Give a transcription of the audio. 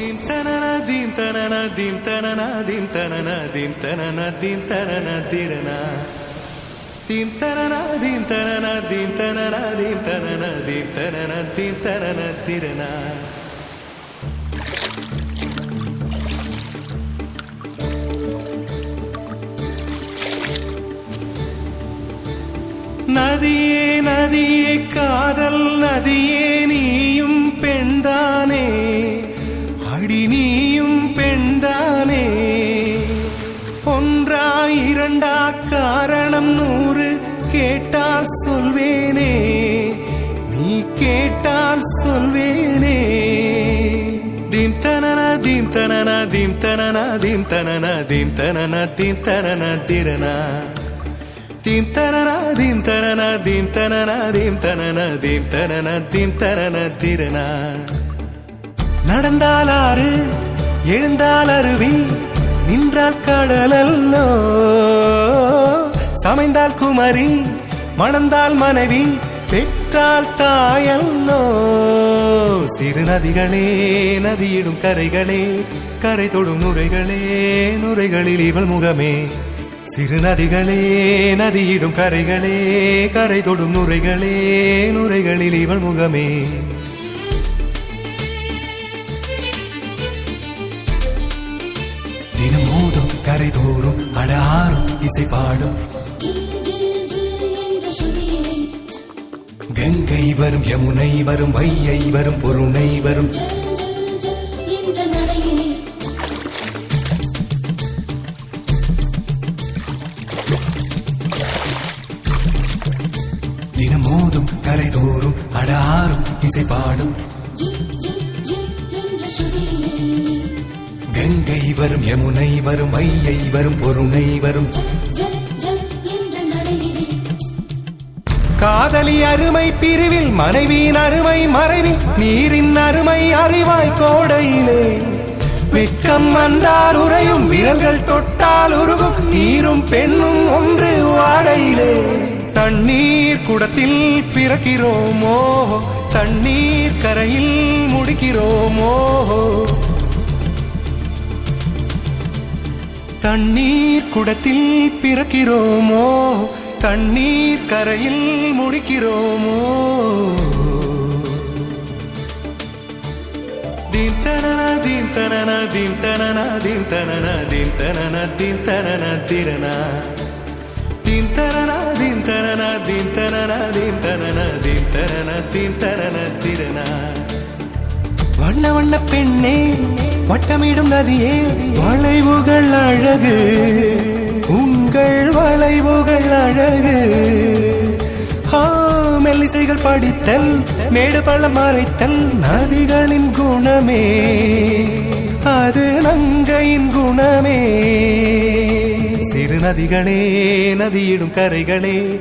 Theme தனன தீம் தனன தீம் தனன தீம் தனன தீம் தனன தீம் தனன திரனா தீம் தனன தீம் தனன தீம் தனன தீம் தனன தீம் தனன தீம் தனன திரனா நதியே கேட்டால் சொல்வேனே நீ கேட்டால் சொல்வேனே தீம் தனன தீம் தனன தீம் தனன தீம் தனன தீம் தனன தீம் தனன திரனா தீம் தனன தீம் தனன தீம் தனன தீம் தனன தீம் தனன தீம் தனன நடந்தால் ஆறு எழுந்தால் அருவி நின்றால் கடலல்லோ சமைந்தால் குமரி மணந்தால் மனைவி பெற்றால் தாயல்லோ சிறு நதிகளே நதியிடும் கரைகளே கரை தொடும் நுரைகளே நுரைகளில் இவள் முகமே. சிறு நதிகளே நதியிடும் கரைகளே கரை தொடும் நுரைகளே நுரைகளில் இவள் முகமே. தினம் மோதும் கரை தோறும் அட ஆறும் இசை பாடும். கங்கை வரும் யமுனை வரும் வையை வரும் பொருணை வரும். தினமோதும் கரைதோறும் அடாரும் இசை பாடும் கங்கை வரும் யமுனை வரும் வையை வரும் பொருணை வரும். காதலி அருமை பிரிவில் மனைவியின் அருமை மறைவில் நீரின் அருமை அறிவாய் கோடையிலே. வெட்கம் வந்தால் உறையும் விரல்கள் தொட்டால் உருகும் நீரும் பெண்ணும் ஒன்று வாடையிலே. தண்ணீர் குடத்தில் பிறக்கிறோமோ? தண்ணீர் கரையில் முடிக்கிறோமோ? தண்ணீர் குடத்தில் பிறக்கிறோமோ? தண்ணீர் கரையில் முடிக்கிறோமோ தீம் தனன தீம் தனன தீம் தனன திறனா தனன தீம் தனன தீம் தனன திரனா திறனா வண்ண வண்ண பெண்ணே வட்டமிடும் நதியே வளைவுகள் அழகு படித்தல் மேடு பழம் மறைத்தல் நதிகளின் குணமே. அது நங்கையின் குணமே. சிறு நதிகளே நதியிடும் கரைகளே